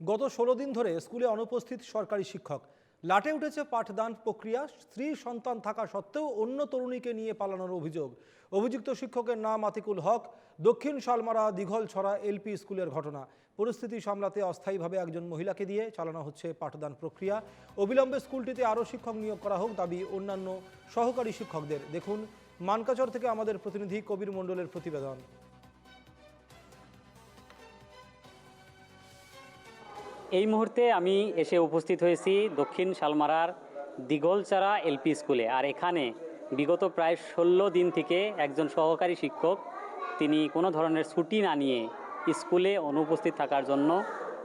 গত ষোলো দিন ধরে স্কুলে অনুপস্থিত সরকারি শিক্ষক। লাটে উঠেছে পাঠদান প্রক্রিয়া, স্ত্রী সন্তান থাকা সত্ত্বেও অন্য তরুণীকে নিয়ে পালানোর অভিযোগ। অভিযুক্ত শিক্ষকের নাম আতিকুল হক, দক্ষিণ শালমারা দীঘলছড়া এলপি স্কুলের ঘটনা। পরিস্থিতি সামলাতে অস্থায়ীভাবে একজন মহিলাকে দিয়ে চালানো হচ্ছে পাঠদান প্রক্রিয়া। অবিলম্বে স্কুলটিতে আরও শিক্ষক নিয়োগ করা হোক দাবি অন্যান্য সহকারী শিক্ষকদের। দেখুন, মানকাচর থেকে আমাদের প্রতিনিধি কবির মণ্ডলের প্রতিবেদন। এই মুহূর্তে আমি এসে উপস্থিত হয়েছি দক্ষিণ শালমারার দিগলচারা এলপি স্কুলে। আর এখানে বিগত প্রায় ষোলো দিন থেকে একজন সহকারী শিক্ষক, তিনি কোনো ধরনের ছুটি না নিয়ে স্কুলে অনুপস্থিত থাকার জন্য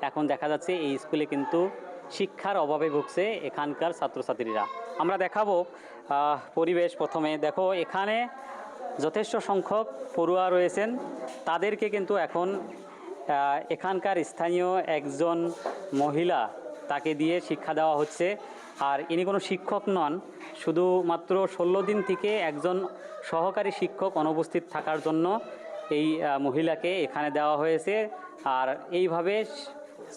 এখন দেখা যাচ্ছে এই স্কুলে কিন্তু শিক্ষার অভাবে ভুগছে এখানকার ছাত্রছাত্রীরা। আমরা দেখাবো পরিবেশ প্রথমে। দেখো, এখানে যথেষ্ট সংখ্যক পড়ুয়া রয়েছেন। তাদেরকে কিন্তু এখন এখানকার স্থানীয় একজন মহিলা তাকে দিয়ে শিক্ষা দেওয়া হচ্ছে। আর ইনি কোনো শিক্ষক নন, শুধুমাত্র ষোলো দিন থেকে একজন সহকারী শিক্ষক অনুপস্থিত থাকার জন্য এই মহিলাকে এখানে দেওয়া হয়েছে। আর এইভাবে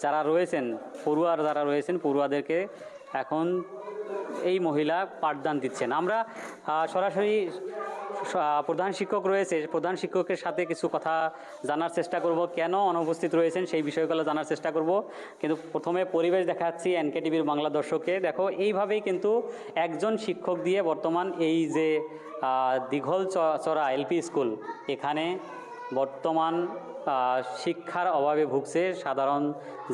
যারা রয়েছেন, পড়ুয়ার যারা রয়েছেন, পড়ুয়াদেরকে এখন এই মহিলা পাঠদান দিচ্ছেন। আমরা সরাসরি প্রধান শিক্ষক রয়েছে। প্রধান শিক্ষকের সাথে কিছু কথা জানার চেষ্টা করব। কেন অনুপস্থিত রয়েছেন সেই বিষয়গুলো জানার চেষ্টা করব। কিন্তু প্রথমে পরিবেশ দেখাচ্ছি এনকে টিভির বাংলা দর্শককে। দেখো, এইভাবেই কিন্তু একজন শিক্ষক দিয়ে বর্তমান এই যে দীঘল চড়া এলপি স্কুল, এখানে বর্তমান শিক্ষার অভাবে ভুগছে সাধারণ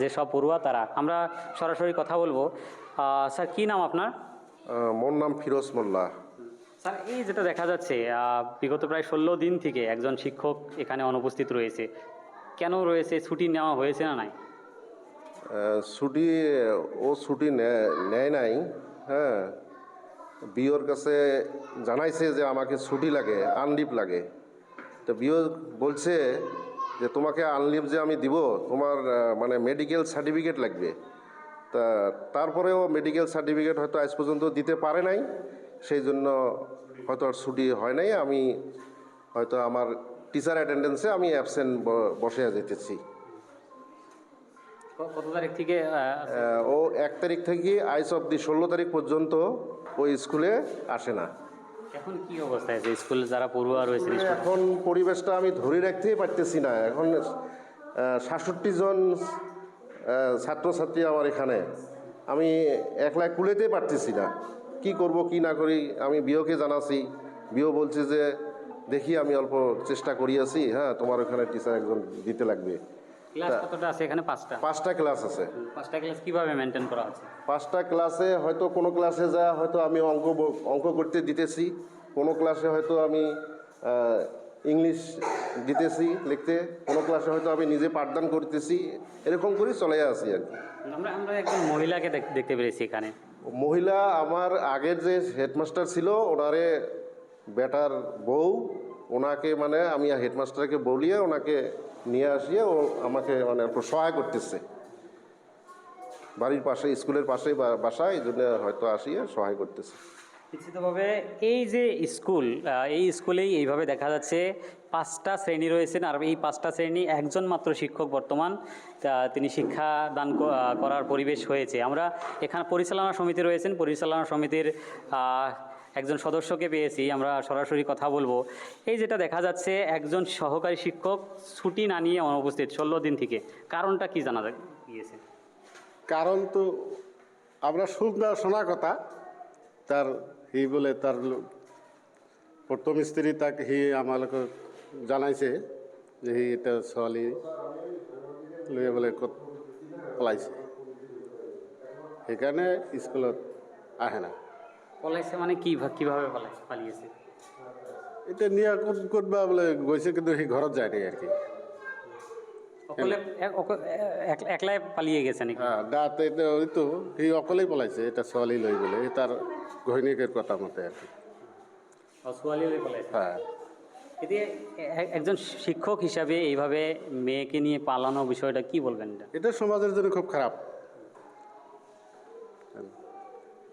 যেসব পড়ুয়া তারা। আমরা সরাসরি কথা বলব। স্যার, কী নাম আপনার? মোর নাম ফিরোজ মোল্লা। স্যার, এই যেটা দেখা যাচ্ছে বিগত প্রায় ষোলো দিন থেকে একজন শিক্ষক এখানে অনুপস্থিত রয়েছে। কেন রয়েছে? ছুটি নেওয়া হয়েছে না নাই? ছুটি, ও ছুটি নেয় নাই হ্যাঁ। বিওর কাছে জানাইছে যে আমাকে ছুটি লাগে, আনলিভ লাগে। তো বিও বলছে যে, তোমাকে আনলিভ যে আমি দিব, তোমার মানে মেডিকেল সার্টিফিকেট লাগবে। তা, তারপরেও মেডিকেল সার্টিফিকেট হয়তো আজ পর্যন্ত দিতে পারে নাই। সেই জন্য হয়তো আর ছুটি হয় নাই। আমি হয়তো আমার টিচার অ্যাটেন্ডেন্সে আমি অ্যাবসেন্ট বসে যেতেছি কত তারিখ থেকে আহ, আহ, ও এক তারিখ থেকে আইস অব্দি ষোলো তারিখ পর্যন্ত ওই স্কুলে আসে না। এখন কি অবস্থায় আছে? স্কুল যারা পড়ুয়া স্কুলে? এখন পরিবেশটা আমি ধরে রাখতেই পারতেছি না। এখন সাতষট্টি জন ছাত্রছাত্রী আমার এখানে। আমি একলা কুলেতে পারতেছি না। কি করব কি না করি আমি বিওকে জানাছি বিও বলছে যে দেখি আমি অল্প চেষ্টা করিয়াছি হ্যাঁ তোমার ওখানে টিচার একজন দিতে লাগবে। আছে পাঁচটা। ক্লাস আছে। পাঁচটা ক্লাস কীভাবে মেনটেন করা হচ্ছে? পাঁচটা ক্লাসে হয়তো কোনো ক্লাসে যা হয়তো আমি অঙ্ক অঙ্ক করতে দিতেছি কোনো ক্লাসে হয়তো আমি ইংলিশ দিতেছি লিখতে কোনো ক্লাসে হয়তো আমি নিজে পাঠদান করতেছি এরকম করে চলে আসি আর কি। আমরা আমরা একজন মহিলাকে দেখ- দেখতে পেরেছি এখানে। মহিলা আমার আগের যে হেডমাস্টার ছিল, ওনারে বেটার বউ, ওনাকে মানে আমি হেডমাস্টারকে বলিয়ে ওনাকে নিয়ে আসিয়ে ও আমাকে মানে সহায় করতেছে। বাড়ির পাশে, স্কুলের পাশে বাসায় বাসা এই জন্য হয়তো আসিয়ে সহায় করতেছে। নিশ্চিতভাবে এই যে স্কুল এই স্কুলেই এইভাবে দেখা যাচ্ছে পাঁচটা শ্রেণি রয়েছেন আর এই পাঁচটা শ্রেণি একজন মাত্র শিক্ষক বর্তমান তিনি শিক্ষা দান করার পরিবেশ হয়েছে। আমরা এখানে পরিচালনা সমিতি রয়েছেন, পরিচালনা সমিতির একজন সদস্যকে পেয়েছি, আমরা সরাসরি কথা বলব। এই যেটা দেখা যাচ্ছে, একজন সহকারী শিক্ষক ছুটি না নিয়ে অনুপস্থিত ষোলো দিন থেকে। কারণটা কি জানা গিয়েছে? কারণ তো আমরা শুননা শোনা কথা, তার হি বলে তার প্রথম স্ত্রী তাকে হি আমাকে জানাইছে যে হি এটা ছোৱালী লৈ বোলে ক'ত পলাইছে। সেইকাৰণে স্কুলত আহে না। পলাইছে মানে কি কীভাবে পালাইছে পালিয়েছে? এতিয়া নিয়া ক'ত ক'ত বা বোলে গৈছে কিন্তু সি ঘৰত যায় কি। অকলে এক- একলাই পালিয়ে গেছে নাকি? হ্যাঁ দাঁত ওইটো সি অকলেই পলাইছে এটা তাৰ কথা মতে আর কি। হয়ে পালাইছে? হ্যাঁ। এতে একজন শিক্ষক হিসাবে এইভাবে মেয়েকে নিয়ে পালানো বিষয়টা কি বলবেন এটা সমাজের জন্য খুব খারাপ।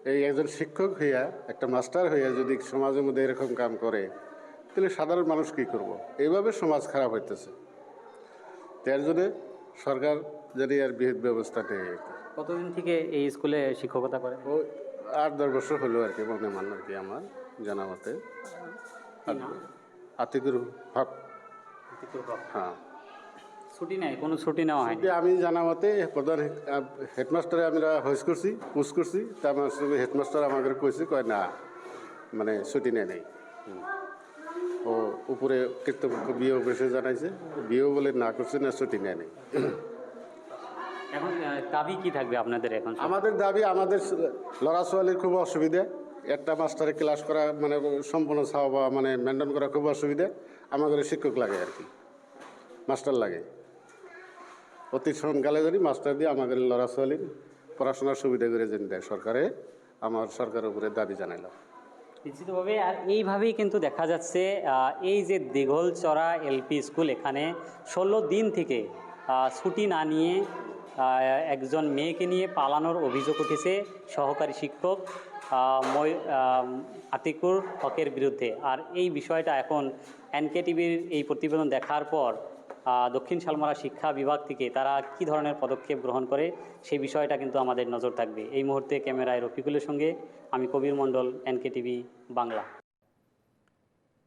এই একজন শিক্ষক হইয়া একটা মাস্টার হইয়া যদি সমাজের মধ্যে এরকম কাম করে তাহলে সাধারণ মানুষ কি করব? এইভাবে সমাজ খারাপ হইতেছে। তার জন্য সরকার যদি আর বিহিত ব্যবস্থা নেই। কতদিন থেকে এই স্কুলে শিক্ষকতা করেন ও আট দশ বছর হলো আর কি মনে মান আর কি আমার জানা মতে। আতিকুর হক। হ্যাঁ। ছুটি নেই কোনো ছুটি নেওয়া হয়নি? যে আমি জানা মতে প্রধান হেডমাস্টারে আমরা হইস করছি পুষ করছি তার হেডমাস্টার আমাকে কইছে কয় না মানে ছুটি নেয় নেই। উপরে কর্তৃপক্ষ বিয়ে অফিসে জানাইছে। বিয়েও বলে না করছে না ছুটি নেয় নেই। এখন দাবি কি থাকবে আপনাদের এখন? আমাদের দাবি আমাদের লড়া ছোৱালীর খুব অসুবিধা। একটা মাস্টারে ক্লাস করা মানে সম্পূর্ণ ছাওয়া বা মানে মেনটেন করা খুব অসুবিধা। আমাদের শিক্ষক লাগে আর কি। মাস্টার লাগে। অতি সোনকালে যদি মাস্টার দিয়ে আমাদের লড়া ছোৱালীর পড়াশোনার সুবিধা করে যেন দেয় সরকারে আমার সরকারের উপরে দাবি জানাইলাম। নিশ্চিতভাবে আর এইভাবেই কিন্তু দেখা যাচ্ছে এই যে দিঘলচড়া এলপি স্কুল এখানে ষোলো দিন থেকে ছুটি না নিয়ে একজন মেয়েকে নিয়ে পালানোর অভিযোগ উঠেছে সহকারী শিক্ষক মই- আতিকুর হকের বিরুদ্ধে। আর এই বিষয়টা এখন এনকে টিভির এই প্রতিবেদন দেখার পর দক্ষিণ শালমারা শিক্ষা বিভাগ থেকে তারা কি ধরনের পদক্ষেপ গ্রহণ করে সেই বিষয়টা কিন্তু আমাদের নজর থাকবে। এই মুহূর্তে ক্যামেরায় রফিকুলের সঙ্গে আমি কবির মণ্ডল এনকে টিভি বাংলা।